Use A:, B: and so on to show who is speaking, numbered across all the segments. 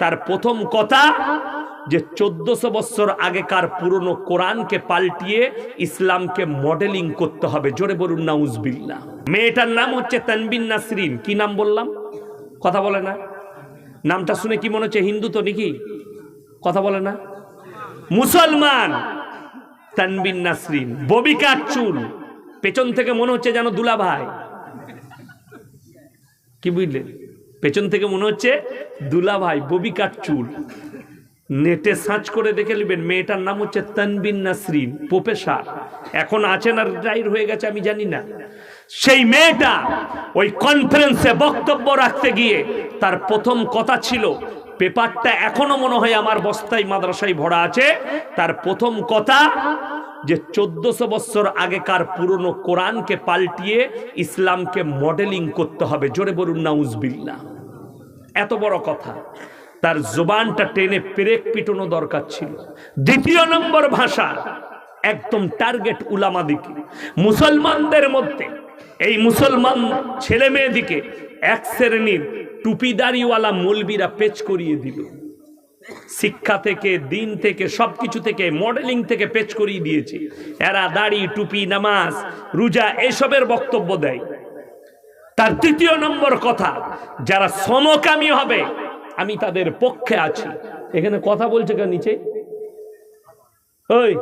A: তার প্রথম কথা যে চোদ্দশো বছর আগেকার পুরনো কোরআনকে পাল্টিয়ে ইসলামকে মডেলিং করতে হবে। জোরে বলুন নাউজবিল্লা মেয়েটার নাম হচ্ছে তানবিন নাসরিন। কি নাম বললাম? কথা বলে না। নামটা শুনে কি মনে হচ্ছে, হিন্দু তো নাকি? কথা বলে না। মুসলমান, তানবিন নাসরিন। ববিকার চুল। পেছন থেকে মনে হচ্ছে যেন দুলা ভাই কি বুঝলেন? পেছন থেকে মনে হচ্ছে দুলা ভাই ববিকার চুল নেটে সার্চ করে দেখে নেবেন, মেয়েটার নাম হচ্ছে তানবিন নাসরিন, প্রফেসর। এখন আছেন আর রিটায়ার হয়ে গেছে, আমি জানি না। সেই মেয়েটা ওই কনফারেন্সে বক্তব্য রাখতে গিয়ে তার প্রথম কথা ছিল, পেপারটা এখনও মনে হয় আমার বস্তায় মাদ্রাসায় ভরা আছে। তার প্রথম কথা যে চোদ্দশো বছর আগেকার পুরনো কোরআনকে পাল্টিয়ে ইসলামকে মডেলিং করতে হবে। জোরে বলুন নাউজবিল্লা এত বড় কথা। তার জোবানটা টেনে পেরেক পিটনো দরকার ছিল। দ্বিতীয় নম্বর ভাষা একদম টার্গেট উলামা দিকে। মুসলমানদের মধ্যে, এই মুসলমান ছেলে মেয়েদিকে এক শ্রেণির টুপিদারিওয়ালা মলবিরা পেচ করিয়ে দিল। শিক্ষা থেকে, দিন থেকে, সবকিছু থেকে মডেলিং থেকে পেচ করিয়ে দিয়েছে। এরা দাড়ি, টুপি, নামাজ, রোজা, এসবের বক্তব্য দেয়। তার তৃতীয় নম্বর কথা, যারা সমকামী হবে, আমি তাদের পক্ষে আছি। এখানে কথা বলছে কেন নিচে? ওই,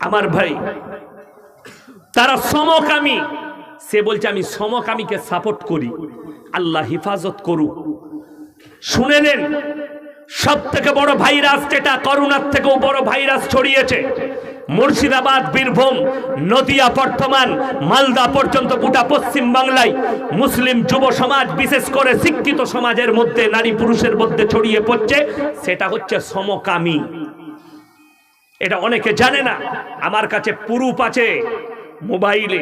A: আমার ভাই, তারা সমকামী সে বলছে, আমি সমকামীকে সাপোর্ট করি। আল্লাহ হিফাজত করুক। শুনে নেন সব থেকে বড় ভাইরাস যেটা করোনার থেকেও বড় ভাইরাস ছড়িয়েছে, মুর্শিদাবাদ, বীরভূম, নদিয়া বর্তমান মালদা পর্যন্ত গোটা পশ্চিম বাংলায় মুসলিম যুব সমাজ, বিশেষ করে শিক্ষিত সমাজের মধ্যে, নারী পুরুষের মধ্যে ছড়িয়ে পড়ছে, সেটা হচ্ছে সমকামী। এটা অনেকে জানে না, আমার কাছে পুরুপ আছে। মোবাইলে।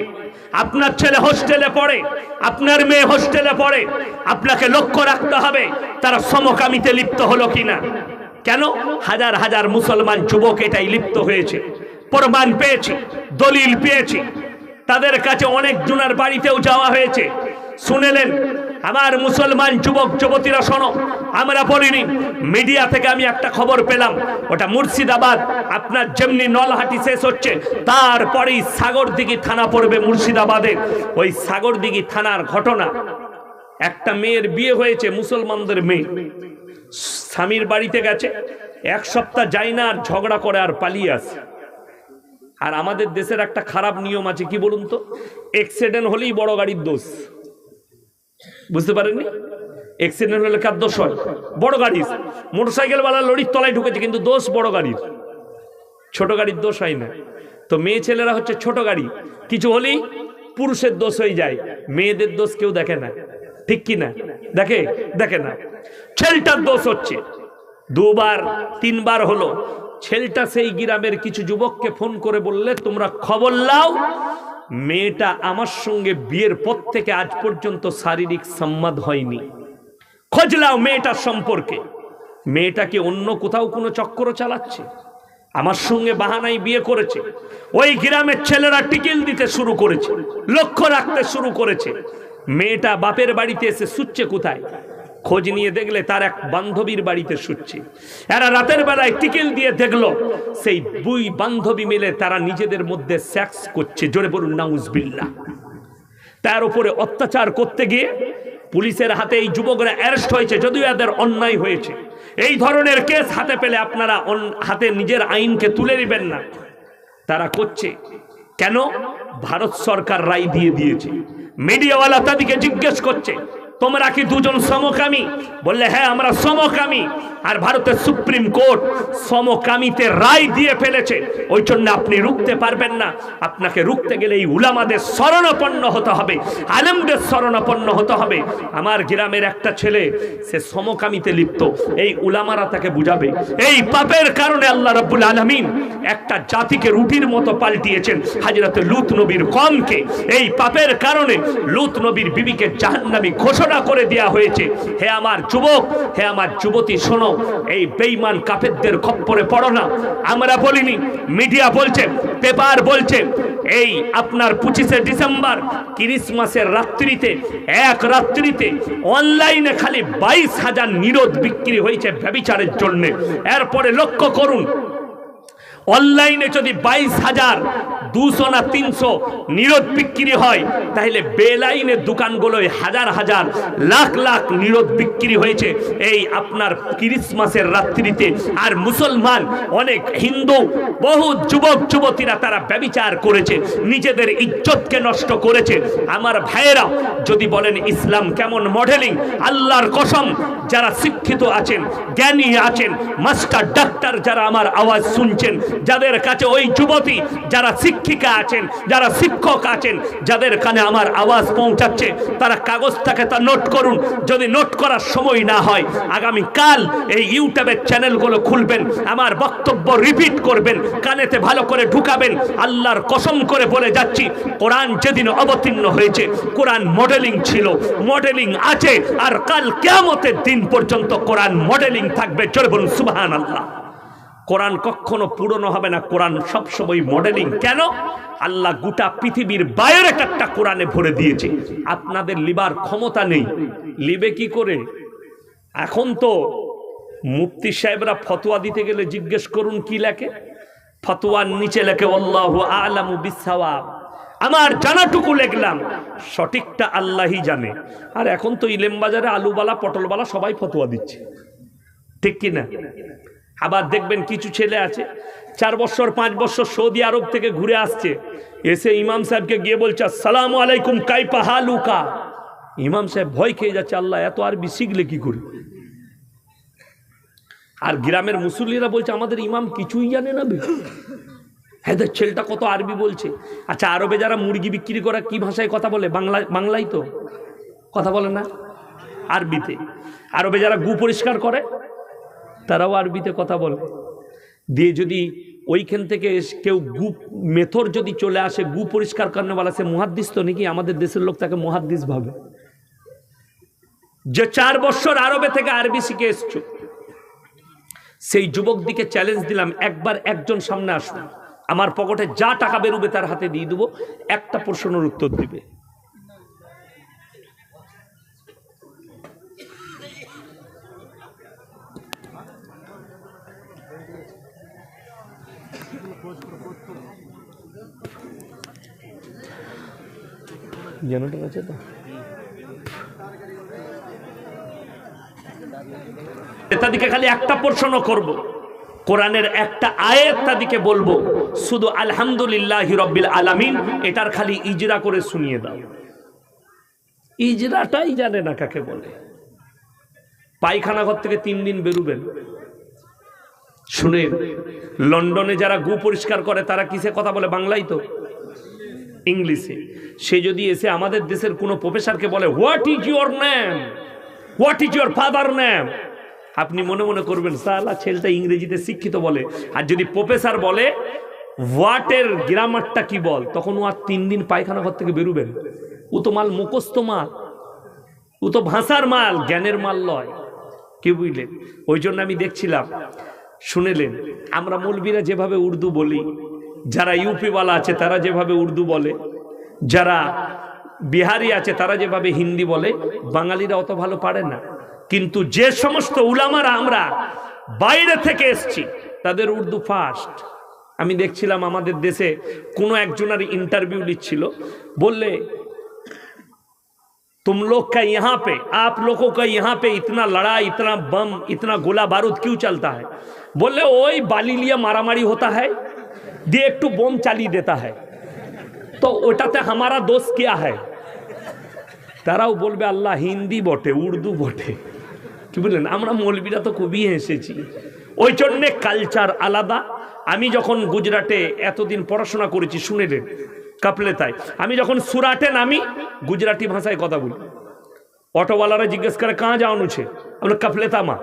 A: আপনার ছেলে হোস্টেলে পড়ে, আপনার মেয়ে হোস্টেলে পড়ে, আপনাকে লক্ষ্য রাখতে হবে, তারা সমকামিতে লিপ্ত হলো কিনা। কেন? হাজার হাজার মুসলমান যুবক এটাই লিপ্ত হয়েছে, প্রমাণ পেয়েছি, দলিল পেয়েছি। তাদের কাছে অনেক জুনার বাড়িতেও যাওয়া হয়েছে। শুনেলেন আমার মুসলমান যুবক, যুবতীরা শোনো, আমরা বলিনি, মিডিয়া থেকে আমি একটা খবর পেলাম, ওটা মুর্শিদাবাদ, আপনার যেমনি নলহাটি শেষ হচ্ছে, তারপরেই সাগরদিঘি থানা পড়বে মুর্শিদাবাদের ওই সাগরদিঘি থানার ঘটনা, একটা মেয়ের বিয়ে হয়েছে, মুসলমানদের মেয়ে। স্বামীর বাড়িতে গেছে, এক সপ্তাহ যায় না আর ঝগড়া করে আর পালিয়ে আসে। আর আমাদের দেশের একটা খারাপ নিয়ম আছে, কি বলুন তো? অ্যাক্সিডেন্ট হলেই বড় গাড়ির দোষ। বুঝতে পারেননি? অ্যাক্সিডেন্ট হলে কার দোষ হয়? বড় গাড়ির। মোটরসাইকেল বালা লরির তলায় ঢুকেছে, কিন্তু দোষ বড় গাড়ির। ছোট গাড়ির দোষ হয় না। তো মেয়ে ছেলেরা হচ্ছে ছোট গাড়ি। কিছু হলেই পুরুষের দোষ হয়ে যায়। মেয়েদের দোষ কেউ দেখে না। ঠিক কি না? দেখে? দেখে না। ছেলেটার দোষ হচ্ছে। দুবার, তিনবার হলো। ছেলেটা সেই গ্রামের কিছু যুবককে ফোন করে বললে, তোমরা খবর লাও মেয়েটা আমার সঙ্গে বিয়ের পর থেকে আজ পর্যন্ত শারীরিক সম্মাদ হয়নি। খোঁজলাও মেয়েটার সম্পর্কে। মেয়েটাকে অন্য কোথাও কোনো চক্কর চালাচ্ছে। আমার সঙ্গে বাহানাই বিয়ে করেছে। ওই গ্রামের ছেলেরা টিকিল দিতে শুরু করেছে, লক্ষ্য রাখতে শুরু করেছে। মেয়েটা বাপের বাড়িতে এসে শুচ্ছে কোথায়? খোঁজ নিয়ে দেখলে তার এক বান্ধবীর বাড়িতে শুচ্ছে। এরা রাতের বেলায় টিকেল দিয়ে দেখল, সেই দুই বান্ধবী মিলে তারা নিজেদের মধ্যে সেক্স করছে। জোরে বলুন নাউজবিল্লা তার উপরে অত্যাচার করতে গিয়ে পুলিশের হাতে এই যুবকরা অ্যারেস্ট হয়েছে, যদিও এদের অন্যায় হয়েছে। এই ধরনের কেস হাতে পেলে আপনারা হাতে নিজের আইনকে তুলে নেবেন না। তারা করছে। কেন? ভারত সরকার রায় দিয়ে দিয়েছে। মিডিয়াওয়ালা তাদেরকে জিজ্ঞেস করছে তোমরা কি দুজন সমকামী? বললে হ্যাঁ আমরা সমকামী। আর ভারতের সুপ্রিম কোর্ট সমকামীতে রায় দিয়ে ফেলেছে। ওই জন্য আপনি রুখতে পারবেন না। আপনাকে রুখতে গেলে এই উলামাদের শরণাপন্ন হতে হবে। আলেমদের শরণাপন্ন হতে হবে। আমার গ্রামের একটা ছেলে, সে সমকামিতে লিপ্ত। এই উলামারা তাকে বুঝাবে। এই পাপের কারণে আল্লাহ রাব্বুল আলামিন একটা জাতিকে রুটির মতো পাল্টিয়েছেন হাজরতে লুত নবীর কমকে। এই পাপের কারণে লুত নবীর বিবিকে জাহান্নামী ঘোষণা ঘোষণা করে দেয়া হয়েছে। হে আমার যুবক, হে আমার যুবতী, শোনো, এই বেইমান কাফেরদের খপ্পরে পড়ো না। আমরা বলিনি, মিডিয়া বলছে, পেপার বলছে, এই আপনার পঁচিশে ডিসেম্বর ক্রিসমাসের রাত্রিতে, এক রাত্রিতে অনলাইনে খালি বাইশ হাজার নিরোধ বিক্রি হয়েছে ব্যবিচারের জন্য। এরপরে লক্ষ্য করুন, অনলাইনে যদি বাইশ হাজার দুশো না তিনশো নিরোধ বিক্রি হয়, তাহলে বেলাইনের দোকানগুলোয় হাজার হাজার লাখ লাখ নিরোধ বিক্রি হয়েছে। এই আপনার ক্রিসমাসের রাত্রিতে। আর মুসলমান, অনেক হিন্দু, বহু যুবক, যুবতীরা তারা ব্যবিচার করেছে, নিজেদের ইজ্জতকে নষ্ট করেছে। আমার ভাইয়েরা, যদি বলেন ইসলাম কেমন মডেলিং আল্লাহর কসম, যারা শিক্ষিত আছেন, জ্ঞানী আছেন, মাস্টার, ডাক্তার যারা আমার আওয়াজ শুনছেন, যাদের কাছে ওই যুবতী যারা শিক্ষিকা আছেন, যারা শিক্ষক আছেন, যাদের কানে আমার আওয়াজ পৌঁছাচ্ছে, তারা কাগজটাকে তা নোট করুন। যদি নোট করার সময় না হয় আগামী কাল এই ইউটিউবের চ্যানেলগুলো খুলবেন, আমার বক্তব্য রিপিট করবেন, কানেতে ভালো করে ঢুকাবেন, আল্লাহর কসম করে বলে যাচ্ছি, কোরআন যেদিন অবতীর্ণ হয়েছে, কোরআন মডেলিং ছিল, মডেলিং আছে, আর কাল কেয়ামতের দিন পর্যন্ত কোরআন মডেলিং থাকবে চলে বলুন সুবাহান আল্লাহ কোরআন কখনো পুরনো হবে না, কোরআন সবসময় মডেলিং কেন? আল্লাহ গোটা পৃথিবীর বাইরের একটা কোরআনে ভরে দিয়েছে। আপনাদের লিবার ক্ষমতা নেই। লিবে কি করে? এখন তো মুফতি সাহেবরা ফতোয়া দিতে গেলে জিজ্ঞেস করুন কি লেখে? ফতোয়ার নিচে লেখে, আল্লাহ আলামু বিসাওয়াব আমার জানাটুকু লিখলাম। সঠিকটা আল্লাহই জানে। আর এখন তো ইলেম বাজারে আলুবালা, পটলবালা সবাই ফতোয়া দিচ্ছে। ঠিক কি না আবার দেখবেন কিছু ছেলে আছে, চার বছর, পাঁচ বছর সৌদি আরব থেকে ঘুরে আসছে। এসে ইমাম সাহেবকে গিয়ে বলছে, আসসালামু আলাইকুম কাইপা হালুকা? ইমাম সাহেব ভয় খেয়ে যাচ্ছে, আল্লাহ, এত আরবি শিখলে কি করে? আর গ্রামের মুসল্লিরা বলছে, আমাদের ইমাম কিছুই জানে না হ্যাঁ ছেলেটা কত আরবি বলছে। আচ্ছা আরবে যারা মুরগি বিক্রি করা, কি ভাষায় কথা বলে? বাংলা বাংলায় তো, কথা বলে না। আরবিতে। আরবে যারা গু পরিষ্কার করে? তারাও আরবিতে কথা বলে। দিয়ে যদি ওইখান থেকে কেউ গু মেথর যদি চলে আসে, গু পরিষ্কার করনে বলা, সে মহাদ্দিস তো নাকি? আমাদের দেশের লোক তাকে মহাদ্দিস ভাবে। যে চার বছর আরবে থেকে আরবি শিখে এসছো, সেই যুবক দিকে চ্যালেঞ্জ দিলাম, একবার একজন সামনে আসুন আমার পকেটে যা টাকা বেরোবে তার হাতে দিয়ে দেবো, একটা প্রশ্নের উত্তর দিবে। জেনারেটর আছে তো? তাদেরকে খালি একটা প্রশ্ন করব। কোরআনের একটা আয়াত তাদেরকে বলব, শুধু আলহামদুলিল্লাহ রব্বিল আলামিন, এটার খালি ইজরা করে শুনিয়ে দাও। ইজরাটাই জানে না কাকে বলে। পায়খানা ঘর থেকে তিন দিন বেরুবেন। শুনে লন্ডনে যারা গু পরিষ্কার করে, তারা কিসে কথা বলে? বাংলাই তো। ইংলিশে। সে যদি এসে আমাদের দেশের কোনো প্রফেসরকে বলে what is your name what is your father name আপনি মনে মনে করবেন, সালা ছেলেটা ইংরেজিতে শিক্ষিত বলে। আর যদি প্রফেসর বলে হোয়াটের গ্রামারটা কি বল? তখন ও আর তিন দিন পায়খানা ঘর থেকে বেরুবেন ও তো মাল মুখস্থ মাল। ও তো ভাষার মাল, জ্ঞানের মাল লয়। কি বুঝলেন? ওই জন্য আমি দেখছিলাম, শুনেলেন, আমরা মৌলবীরা যেভাবে উর্দু বলি যারা ইউপিওয়ালা আছে, তারা যেভাবে উর্দু বলে, যারা বিহারি আছে, তারা যেভাবে হিন্দি বলে, বাঙালিরা অত ভালো পারে না। কিন্তু যে সমস্ত উলামারা আমরা বাইরে থেকে এসছি, তাদের উর্দু ফার্স্ট আমি দেখছিলাম আমাদের দেশে কোনো একজনের ইন্টারভিউ নিচ্ছিল বললে तुम लोग का यहाँ पे आप लोगों का यहाँ पे इतना लड़ाई इतना बम इतना गोला बारूद क्यों चलता है बोले ওই বালি লিয়ে মারামারি होता है দিয়ে একটু বোম চালিয়ে দেতা है তো ওটাতে हमारा दोष क्या है তারাও বলবে আল্লাহ হিন্দি বটে উর্দু বটে কি বললেন আমরা মৌলবীরা তো খুবই হেসেছি ওই জন্যে কালচার আলাদা আমি যখন গুজরাটে এতদিন পড়াশোনা করেছি শুনেলেন কাপলে তাই। আমি যখন সুরাটে নামি, গুজরাটি ভাষায় কথা বলি। অটোওয়ালারা জিজ্ঞেস করে, কাঁ ছে? আমরা কাপলেতা মা।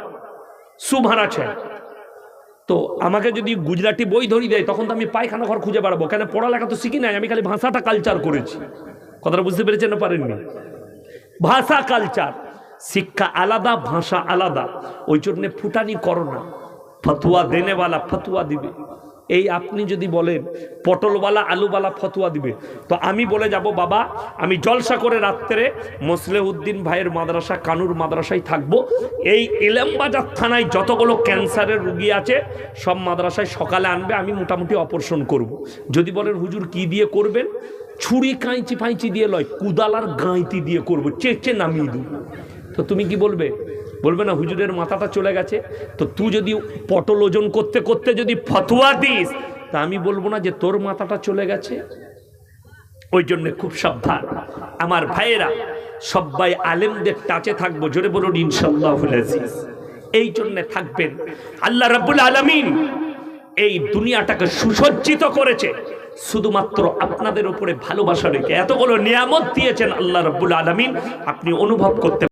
A: সুভাড়া আছে তো আমাকে যদি গুজরাটি বই ধরিয়ে দেয়, তখন তো আমি পায়খানা ঘর খুঁজে বেড়াবো। কেন? পড়ালেখা তো শিখি নাই। আমি খালি ভাষাটা কালচার করেছি। কথাটা বুঝতে পেরেছেন না পারেননি? ভাষা কালচার শিক্ষা আলাদা, ভাষা আলাদা। ওই জন্যে ফুটানি করো না। ফতুয়া দেনেওয়ালা ফতুয়া দিবে। এই আপনি যদি বলেন, পটলওয়ালা, আলুওয়ালা ফতুয়া দিবে। তো আমি বলে যাব, বাবা, আমি জলসা করে রাত্রে মোসলে উদ্দিন ভাইয়ের মাদ্রাসা, কানুর মাদ্রাসায় থাকব। এই ইলামবাজার থানায় যতগুলো ক্যান্সারের রুগী আছে, সব মাদ্রাসায় সকালে আনবে, আমি মোটামুটি অপারেশন করব। যদি বলেন, হুজুর, কি দিয়ে করবেন? ছুরি কাঁইচি ফাঁইচি দিয়ে লয়, কুদাল আর গাঁইতি দিয়ে করব চেঁচে নামিয়ে দেবো। তো তুমি কি বলবে? বলবে না, হুজুরের মাথাটা চলে গেছে। তো তুই যদি পটল ওজন করতে করতে যদি ফতোয়া দিস, তা আমি বলব না যে তোর মাথাটা চলে গেছে। ওই জন্য খুব সাবধান। আমার ভাইয়েরা, সবাই আলেমদের টাচে থাকব, জোরে বলুন ইনশাল্লাহ। এই জন্যে থাকবেন। আল্লাহ রাব্বুল আলামিন এই দুনিয়াটাকে সুসজ্জিত করেছে। শুধুমাত্র আপনাদের উপরে ভালোবাসা রেখে। এতগুলো নিয়ামত দিয়েছেন আল্লাহ রাব্বুল আলামিন। আপনি অনুভব করতে